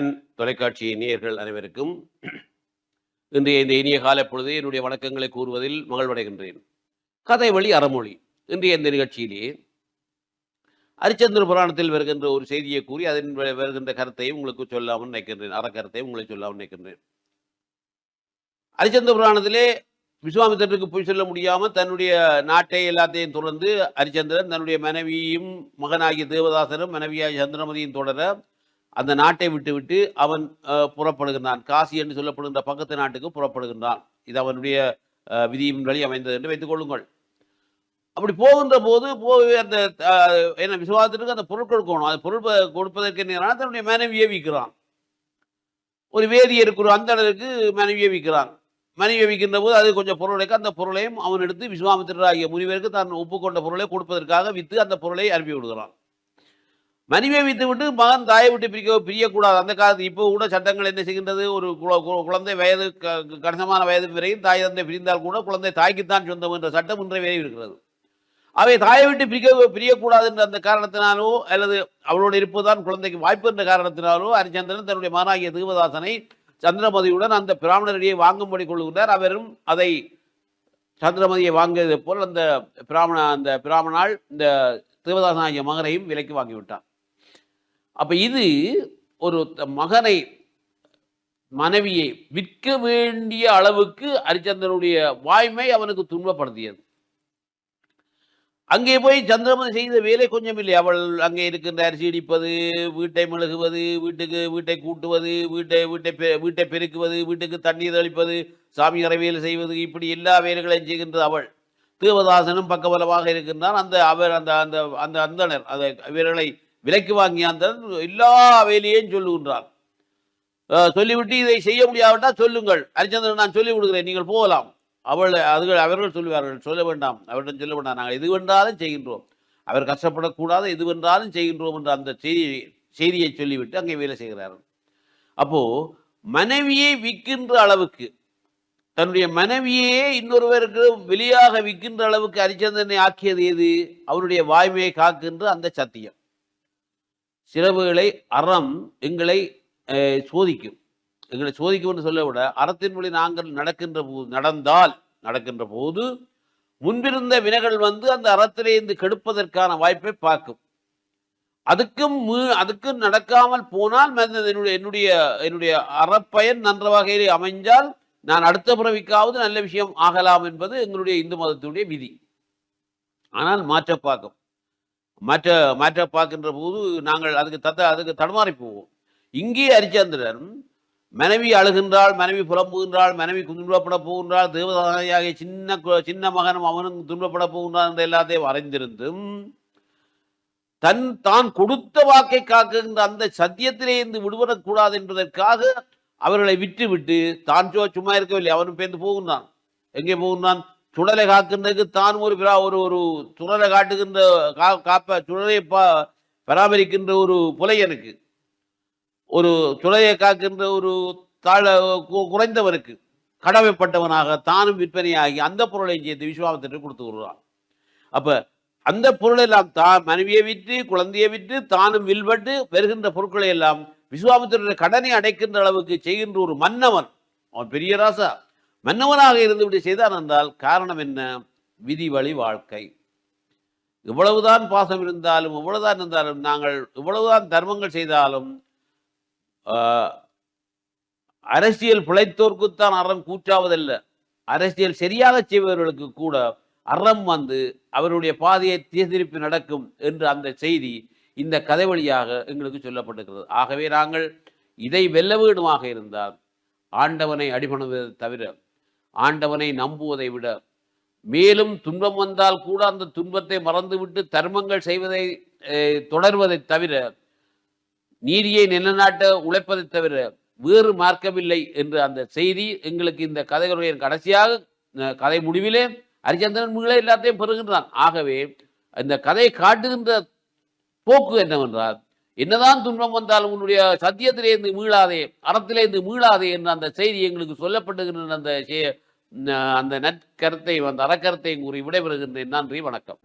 An தொலைக்காட்சி நேயர்கள் அனைவருக்கும் இன்றைய இந்த இனிய கால பொழுது என்னுடைய வணக்கங்களை கூறுவதில் மகிழ்வடைகின்றேன். கதை வழி அறமொழி. இன்றைய இந்த நிகழ்ச்சியிலே அரிச்சந்திர புராணத்தில் வருகின்ற ஒரு செய்தியை கூறி அதன் வருகின்ற கருத்தையும் உங்களுக்கு சொல்லாமல் நினைக்கின்றேன். அறக்கருத்தையும் உங்களை சொல்லாமல் நினைக்கின்றேன். அரிச்சந்திர புராணத்திலே விஸ்வாமித்திரருக்கு போய் சொல்ல முடியாமல் தன்னுடைய நாட்டை எல்லாத்தையும் தொடர்ந்து ஹரிச்சந்திரன் தன்னுடைய மனைவியும் மகனாகிய தேவதாசனும் மனைவியாகிய சந்திரமதியும் தொடர அந்த நாட்டை விட்டுவிட்டு அவன் புறப்படுகின்றான். காசி என்று சொல்லப்படுகின்ற பக்கத்து நாட்டுக்கு புறப்படுகின்றான். இது அவனுடைய அஹ், விதியின் வழி அமைந்தது என்று வைத்துக் கொள்ளுங்கள். அப்படி போகின்ற போது போய் அந்த என்ன விசுவாசத்திற்கு அந்த பொருட்கள் கொடுக்கணும். அந்த பொருள் கொடுப்பதற்கு நேரான தன்னுடைய மனைவியை விற்கிறான் ஒரு வேதியருக்கு ஒரு அந்தணருக்கு மனைவியை விற்கிறான் மனைவியை விற்கின்ற போது அது கொஞ்சம் பொருளைக்கு அந்த பொருளையும் அவன் எடுத்து விஸ்வாமித்திரர் ஆகிய முனிவருக்கு தான் ஒப்புக்கொண்ட பொருளை கொடுப்பதற்காக விற்று அந்த பொருளை அனுப்பி விடுகிறான். மனைவியை வித்து விட்டு மகன் தாயை விட்டு பிரிக்க பிரியக்கூடாது. அந்த காலத்து இப்போ கூட சட்டங்கள் என்ன செய்கின்றது? ஒரு குழ- கு- குழந்தை வயது க- வயது வரையும் தாய் தந்தை பிரிந்தால் கூட குழந்தை தாய்க்குத்தான் சொந்தம் என்ற சட்டம் இன்றைய வரை இருக்கிறது. அவை தாயை விட்டு பிரிக்க பிரியக்கூடாது என்ற அந்த காரணத்தினாலோ அல்லது அவளோடு இருப்பதுதான் குழந்தைக்கு வாய்ப்பு என்ற காரணத்தினாலோ ஹரிச்சந்திரன் தன்னுடைய மகனாகிய தேவதாசனை சந்திரமதியுடன் அந்த பிராமணரிடையே வாங்கும்படி கொள்கின்றார் அவரும் அதை சந்திரமதியை வாங்கியது போல் அந்த பிராமண அந்த பிராமணால் இந்த தேவதாசனாகிய மகனையும் விலைக்கு வாங்கிவிட்டான். அப்ப இது ஒரு மகனை மனைவியை விற்க வேண்டிய அளவுக்கு ஹரிச்சந்திரனுடைய வாய்மை அவனுக்கு துன்பப்படுத்தியது. அங்கே போய் சந்திரமதி செய்த வேலை கொஞ்சம் இல்லை. அவள் அங்கே இருக்கின்ற அரிசி இடிப்பது வீட்டை மெழுகுவது வீட்டுக்கு வீட்டை கூட்டுவது வீட்டை வீட்டை பெ- வீட்டை பெருக்குவது வீட்டுக்கு தண்ணீர் தெளிப்பது சாமி அறவியல் செய்வது இப்படி எல்லா வேலைகளையும் செய்கின்றது அவள். தேவதாசனும் பக்கபலமாக இருக்கின்றான். அந்த அவர் அந்த அந்த அந்த அந்தனர் அந்த இவர்களை விலைக்கு வாங்கிய அந்த எல்லா வேலையையும் சொல்லுகின்றான். சொல்லிவிட்டு இதை செய்ய முடியாவிட்டால் சொல்லுங்கள். ஹரிச்சந்திரன் நான் சொல்லி கொடுக்குறேன் நீங்கள் போகலாம். அவள் அதுகள் அவர்கள் சொல்லுவார்கள் சொல்ல வேண்டாம். அவரிடம் சொல்ல வேண்டாம். நாங்கள் எது வென்றாலும் செய்கின்றோம். அவர் கஷ்டப்படக்கூடாது எது வென்றாலும் செய்கின்றோம் என்ற அந்த செய்தி செய்தியை சொல்லிவிட்டு அங்கே வேலை செய்கிறார்கள். அப்போது மனைவியை விற்கின்ற அளவுக்கு தன்னுடைய மனைவியே இன்னொருவருக்கு வெளியாக விற்கின்ற அளவுக்கு ஹரிச்சந்திரனை ஆக்கியது எது அவருடைய வாய்மையை காக்கின்ற அந்த சத்தியம். சிறவுகளை அறம் எங்களை சோதிக்கும். எங்களை சோதிக்கும் என்று சொல்ல விட அறத்தின் வழி நாங்கள் நடக்கின்ற போது நடந்தால் நடக்கின்ற போது முன்பிருந்த வினைகள் வந்து அந்த அறத்திலே இருந்து கெடுப்பதற்கான வாய்ப்பை பார்க்கும். அதுக்கும் மீ- அதுக்கும் நடக்காமல் போனால் என்னுடைய என்னுடைய என்னுடைய அறப்பயன் நன்ற வகையிலே அமைஞ்சால் நான் அடுத்த பிறவிக்காவது நல்ல விஷயம் ஆகலாம் என்பது எங்களுடைய இந்து மதத்தினுடைய விதி. ஆனால் மாற்ற பார்க்கும். மாற்ற மாற்ற பார்க்கின்ற போது நாங்கள் அதுக்கு தத்த அதுக்கு தடுமாறி போவோம். இங்கே ஹரிச்சந்திரன் மனைவி அழுகின்றாள் மனைவி புலம்புகின்றாள் மனைவி துன்பப்பட போகின்றாள் தேவதாசியாகிய சின்ன சின்ன மகனும் அவனும் துன்பப்பட போகின்றான் என்ற எல்லாத்தையும் வரைந்திருந்தும் தன் தான் கொடுத்த வாக்கை காக்குகின்ற அந்த சத்தியத்திலே இருந்து விடுபடக்கூடாது என்பதற்காக அவர்களை விட்டு விட்டு தான் சும்மா இருக்கவில்லை அவனும் பேர்ந்து போகின்றான். எங்கே போகின்றான்? சுடலை காக்கின்றதுக்கு தான் ஒரு பிரா- ஒரு ஒரு சுடலை காட்டுகின்ற கா காப்ப சுடலை பா பராமரிக்கின்ற ஒரு புலையனுக்கு ஒரு சுடலையை காக்கின்ற ஒரு தாழ கு- கடமைப்பட்டவனாக தானும் விற்பனையாகி அந்த பொருளை சேர்த்து விஸ்வாமத்திற்கு கொடுத்து விடுறான் அப்ப அந்த பொருளை எல்லாம் தான் மனைவியை விற்று குழந்தையை விற்று தானும் வில்பட்டு வருகின்ற பொருட்களை எல்லாம் விஸ்வாமித்திரனுடைய கடனை அடைக்கின்ற அளவுக்கு செய்கின்ற ஒரு மன்னவன். அவன் பெரிய ராசா. மன்னவனாக இருந்து இப்படி செய்தான் என்றால் காரணம் என்ன? விதி வழி வாழ்க்கை. இவ்வளவுதான் பாசம் இருந்தாலும் இவ்வளவுதான் இருந்தாலும் நாங்கள் இவ்வளவுதான் தர்மங்கள் செய்தாலும் ஆஹ், அரசியல் பிழைத்தோர்க்குத்தான் அறம் கூற்றாவதல்ல. அரசியல் சரியாக செய்பவர்களுக்கு கூட அறம் வந்து அவருடைய பாதையை தீர்த்திருப்பி நடக்கும் என்று அந்த செய்தி இந்த கதை வழியாக எங்களுக்கு சொல்லப்பட்டிருக்கிறது. ஆகவே நாங்கள் இதை வெல்ல வேண்டுமாக இருந்தால் ஆண்டவனை அடிபணுவதை தவிர ஆண்டவனை நம்புவதை விட மேலும் துன்பம் வந்தால் கூட அந்த துன்பத்தை மறந்துவிட்டு தர்மங்கள் செய்வதை தொடர்வதை தொடர்வதைத் தவிர நீதியை நிலைநாட்ட உழைப்பதைத் தவிர வேறு மார்க்கமில்லை என்ற அந்த செய்தி எங்களுக்கு இந்த கதைகளுடைய கடைசியாக கதை முடிவிலே ஹரிச்சந்திரன் மீள எல்லாத்தையும் பெறுகின்றான். ஆகவே இந்த கதையை காட்டுகின்ற போக்கு என்னவென்றால் என்னதான் துன்பம் வந்தாலும் உன்னுடைய சத்தியத்திலே இருந்து மீளாதே அறத்திலேருந்து மீளாதே என்ற அந்த செய்தி எங்களுக்கு சொல்லப்படுகின்ற அந்த அந்த நற்கருத்தை அந்த அறக்கருத்தை கூறி விடைபெறுகின்றேன். நன்றி வணக்கம்.